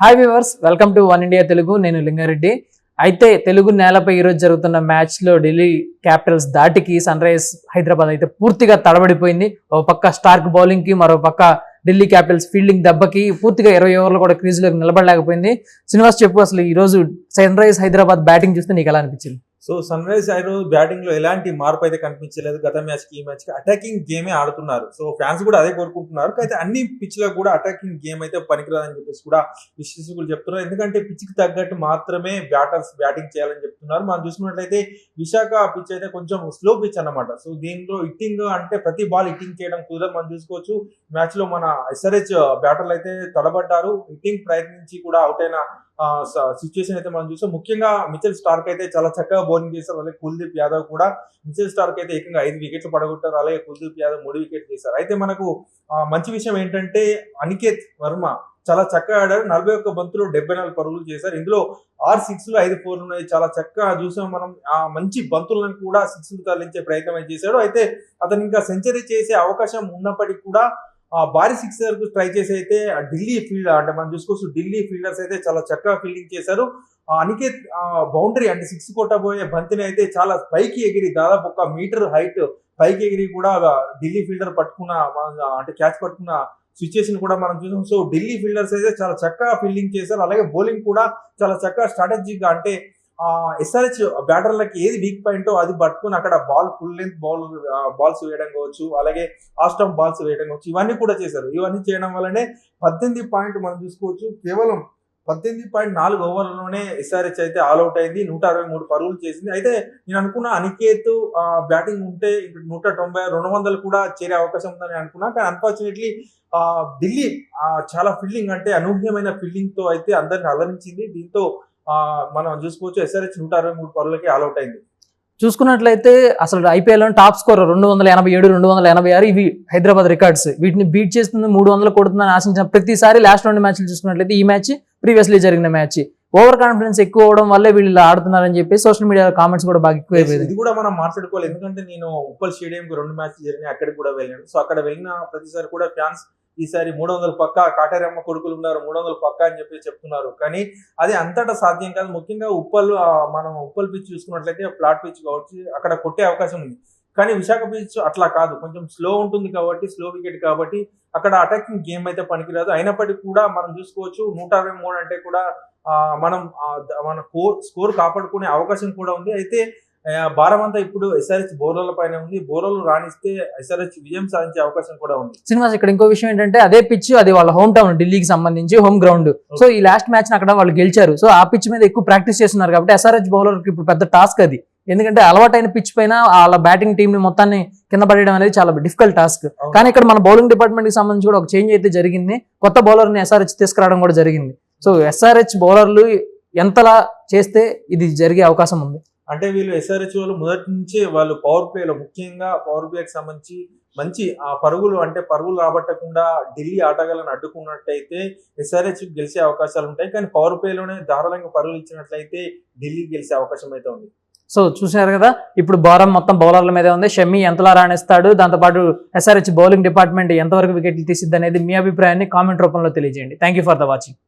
Hi viewers welcome to One India Telugu నేను లింగారెడ్డి. అయితే తెలుగు నేలపై ఈరోజు జరుగుతున్న మ్యాచ్లో ఢిల్లీ క్యాపిటల్స్ దాటికి సన్ రైజ్ హైదరాబాద్ అయితే పూర్తిగా తడబడిపోయింది. ఓ పక్క స్టార్క్ బౌలింగ్కి మరో పక్క ఢిల్లీ క్యాపిటల్స్ ఫీల్డింగ్ దెబ్బకి పూర్తిగా ఇరవై ఓవర్లు కూడా క్రీజ్లోకి నిలబడలేకపోయింది. శ్రీనివాస్ చెప్పు అసలు ఈ రోజు సన్ రైజ్ హైదరాబాద్ బ్యాటింగ్ చూస్తే నీకు ఎలా అనిపించింది? సో సన్ రైజ్ హైదరాబాద్ బ్యాటింగ్లో ఎలాంటి మార్పు అయితే కనిపించలేదు. గత మ్యాచ్కి ఈ మ్యాచ్కి అటాకింగ్ గేమే ఆడుతున్నారు. సో ఫ్యాన్స్ కూడా అదే కోరుకుంటున్నారు. అయితే అన్ని పిచ్లో కూడా అటాకింగ్ గేమ్ అయితే పనికిరాదని చెప్పేసి కూడా విశ్లేషకులు చెప్తున్నారు. ఎందుకంటే పిచ్కి తగ్గట్టు మాత్రమే బ్యాటర్స్ బ్యాటింగ్ చేయాలని చెప్తున్నారు. మనం చూసుకున్నట్లయితే విశాఖ పిచ్ అయితే కొంచెం స్లో పిచ్ అన్నమాట. సో దీంట్లో ఇట్టింగ్ అంటే ప్రతి బాల్ ఇట్టింగ్ చేయడం కుదరదు. మనం చూసుకోవచ్చు మ్యాచ్లో మన ఎస్ఆర్హెచ్ బ్యాటర్లు అయితే తడబడ్డారు. ఇట్టింగ్ ప్రయత్నించి కూడా అవుట్ అయిన సిచ్యువేషన్ అయితే మనం చూసాం. ముఖ్యంగా మిచెల్ స్టార్క్ అయితే చాలా చక్కగా బౌలింగ్ చేశారు. అలాగే కుల్దీప్ యాదవ్ కూడా మిచెల్ స్టార్క్ అయితే ఏకంగా ఐదు వికెట్లు పడగొట్టారు. అలాగే కుల్దీప్ యాదవ్ మూడు వికెట్లు చేశారు. అయితే మనకు మంచి విషయం ఏంటంటే అనికేత్ వర్మ చాలా చక్కగా ఆడారు. నలభై ఒక్క బంతులు డెబ్బై నాలుగు పరుగులు చేశారు. ఇందులో ఆరు సిక్స్లు ఐదు ఫోర్లు ఉన్నాయి. చాలా చక్కగా చూసాం మనం. ఆ మంచి బంతులను కూడా సిక్స్లు తరలించే ప్రయత్నం చేశాడు. అయితే అతను ఇంకా సెంచరీ చేసే అవకాశం ఉన్నప్పటికీ కూడా భారీ సిక్సర్కు ట్రై చేసి అయితే ఢిల్లీ ఫీల్డ్ అంటే మనం చూసుకోవచ్చు ఢిల్లీ ఫీల్డర్స్ అయితే చాలా చక్కగా ఫీల్డింగ్ చేశారు. అనికే అనికేత్ బౌండరీ అంటే సిక్స్ కొట్టబోయే బంతిని అయితే చాలా పైకి ఎగిరి దాదాపు ఒక మీటర్ హైట్ పైకి ఎగిరి కూడా ఢిల్లీ ఫీల్డర్ పట్టుకున్న అంటే క్యాచ్ పట్టుకున్న సిచ్యుయేషన్ కూడా మనం చూసాం. సో ఢిల్లీ ఫీల్డర్స్ అయితే చాలా చక్కగా ఫీల్డింగ్ చేశారు. అలాగే బౌలింగ్ కూడా చాలా చక్కగా స్ట్రాటజీగా అంటే ఎస్ఆర్హెచ్ బ్యాటర్లకి ఏది వీక్ పాయింటో అది పట్టుకుని అక్కడ ball full length ball balls వేయడం కావచ్చు అలాగే ఆస్టమ్ బాల్స్ వేయడం కావచ్చు ఇవన్నీ కూడా చేశారు. ఇవన్నీ చేయడం వల్లనే పద్దెనిమిది పాయింట్ మనం చూసుకోవచ్చు. కేవలం పద్దెనిమిది పాయింట్ నాలుగు ఓవర్లలోనే ఎస్ఆర్హెచ్ అయితే ఆల్అౌట్ అయింది. నూట అరవై మూడు పరుగులు చేసింది. అయితే నేను అనుకున్న అనికేత్ బ్యాటింగ్ ఉంటే నూట తొంభై రెండు వందలు కూడా చేరే అవకాశం ఉందని అనుకున్నా. కానీ అన్ఫార్చునేట్లీ ఢిల్లీ చాలా ఫీల్డింగ్ అంటే అనూహ్యమైన ఫీల్డింగ్తో అయితే అందరిని అలరించింది. దీంతో మనం చూసుకోవచ్చు ఎస్ఆర్హెచ్ నూట అరవై మూడు పరుగులకి ఆల్అౌట్ అయింది. చూసుకున్నట్లయితే అసలు ఐపీఎల్ టాప్ స్కోర్ రెండు వందల ఎనభై ఏడు రెండు వందల ఎనభై ఆరు ఇవి హైదరాబాద్ రికార్డ్స్ వీటిని బీట్ చేస్తుంది మూడు వందలు కొడుతుందని ఆశించిన ప్రతిసారి లాస్ట్ రెండు మ్యాచ్లు చూసుకున్నట్లయితే ఈ మ్యాచ్ ప్రీవియస్లీ జరిగిన మ్యాచ్ ఓవర్ కాన్ఫిడెన్స్ ఎక్కువ అవడం వల్లే వీళ్ళు ఇలా ఆడుతున్నారని చెప్పి సోషల్ మీడియా కామెంట్స్ కూడా బాగా ఎక్కువ అయిపోయింది ఇది కూడా మనం మాట్లాడుకోవాలి ఎందుకంటే నేను ఉప్పల్ స్టేడియం రెండు మ్యాచ్ జరిగినాయి అక్కడికి కూడా వెళ్ళాను. సో అక్కడ వెళ్ళిన ప్రతిసారి కూడా ఫ్యాన్స్ ఈసారి మూడు వందల పక్క కాటేరమ్మ కొడుకులు ఉన్నారు మూడు వందల పక్క అని చెప్పి చెప్తున్నారు. కానీ అది అంతటా సాధ్యం కాదు. ముఖ్యంగా ఉప్పల్ మనం ఉప్పల్ పిచ్ చూసుకున్నట్లయితే ప్లాట్ పిచ్ కావచ్చు అక్కడ కొట్టే అవకాశం ఉంది. కానీ విశాఖ పిచ్ అట్లా కాదు. కొంచెం స్లో ఉంటుంది కాబట్టి స్లో వికెట్ కాబట్టి అక్కడ అటాకింగ్ గేమ్ అయితే పనికిరాదు. అయినప్పటికీ కూడా మనం చూసుకోవచ్చు నూట అరవై మూడు అంటే కూడా మనం మన కోర్ స్కోర్ కాపాడుకునే అవకాశం కూడా ఉంది. అయితే భారం అంతా ఇప్పుడు ఎస్ఆర్హెచ్ బౌలర్ల పైన ఉంది. బౌలర్లు రాణిస్తే ఎస్ఆర్హెచ్ విజయం సాధించే అవకాశం కూడా ఉంది. సినిమాస్ ఇక్కడ ఇంకో విషయం ఏంటంటే అదే పిచ్ అది వాళ్ళ హోమ్ టౌన్ ఢిల్లీకి సంబంధించి హోమ్ గ్రౌండ్ సో ఈ లాస్ట్ మ్యాచ్ అక్కడ వాళ్ళు గెలిచారు. సో ఆ పిచ్ మీద ఎక్కువ ప్రాక్టీస్ చేస్తున్నారు కాబట్టి ఎస్ఆర్హెచ్ బౌలర్ ఇప్పుడు పెద్ద టాస్క్ అది. ఎందుకంటే అలవాటైన పిచ్ పైన వాళ్ళ బ్యాటింగ్ టీం ని మొత్తాన్ని కింద పడేయడం అనేది చాలా డిఫికల్ట్ టాస్క్. కానీ ఇక్కడ మన బౌలింగ్ డిపార్ట్మెంట్కి సంబంధించి కూడా ఒక చేంజ్ అయితే జరిగింది. కొత్త బౌలర్ని ఎస్ఆర్హెచ్ తీసుకురావడం కూడా జరిగింది. సో ఎస్ఆర్హెచ్ బౌలర్లు ఎంతలా చేస్తే ఇది జరిగే అవకాశం ఉంది? అంటే వీళ్ళు ఎస్ఆర్హెచ్ వాళ్ళు మొదటి నుంచే వాళ్ళు పవర్ ప్లేలో ముఖ్యంగా పవర్ ప్లేకి సంబంధించి మంచి ఆ పరుగులు అంటే పరుగులు రాబట్టకుండా ఢిల్లీ ఆటగాళ్ళని అడ్డుకున్నట్టయితే ఎస్ఆర్హెచ్ గెలిచే అవకాశాలు ఉంటాయి. కానీ పవర్ ప్లేలోనే ధారాళంగా పరుగులు ఇచ్చినట్లయితే ఢిల్లీ గెలిచే అవకాశం అయితే ఉంది. సో చూసినారు కదా ఇప్పుడు భారం మొత్తం బౌలర్ల మీదే ఉంది. షమ్మి ఎంతలా రాణిస్తాడు? దాంతోపాటు ఎస్ఆర్హెచ్ బౌలింగ్ డిపార్ట్మెంట్ ఎంతవరకు వికెట్లు తీసిద్ది అనేది మీ అభిప్రాయాన్ని కామెంట్ రూపంలో తెలియజేయండి. Thank you for the watching